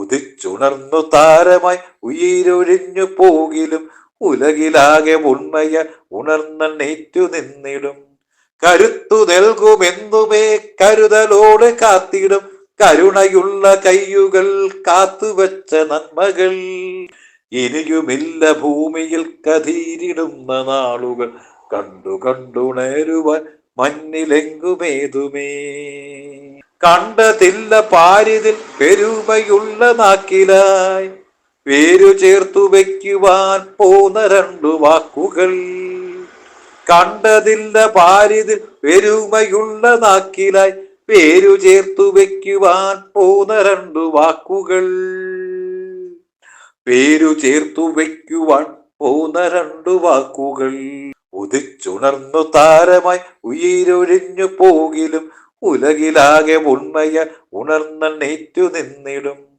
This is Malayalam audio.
ഉദിച്ചുണർന്നു താരമായി ഉയിരൊഴിഞ്ഞു പോകിലും ഉലകിലാകെ ഉണ്മയ ഉണർന്നേറ്റു നിന്നിടും. കരുത്തു നൽകുമെന്നുമേ കരുതലോടെ കാത്തിടും. കരുണയുള്ള കയ്യുകൾ കാത്തുവച്ച നന്മകൾ. ഇനിയുമില്ല ഭൂമിയിൽ കഥീരിടുന്ന നാളുകൾ. കണ്ടു കണ്ടുണരുവാൻ മഞ്ഞിലെങ്കുമേതുമേ കണ്ടതില്ല പാരിതിൽ പെരുമയുള്ള നാക്കിലായി പേരു ചേർത്തു വയ്ക്കുവാൻ പോന്ന രണ്ടു വാക്കുകൾ. കണ്ടതില്ല പാരിതിൽ പെരുമയുള്ള നാക്കിലായി പേരു ചേർത്തു വെക്കുവാൻ പോന്ന രണ്ടു വാക്കുകൾ. പേരു ചേർത്തു വെക്കുവാൻ പോന്ന രണ്ടു വാക്കുകൾ. ഉദിച്ചുണർന്നു താരമായി ഉയിരൊഴിഞ്ഞു പോകിലും ഉലകിലാകെ ഉണ്മയ ഉണർന്നെണ്ണേറ്റു നിന്നിടും.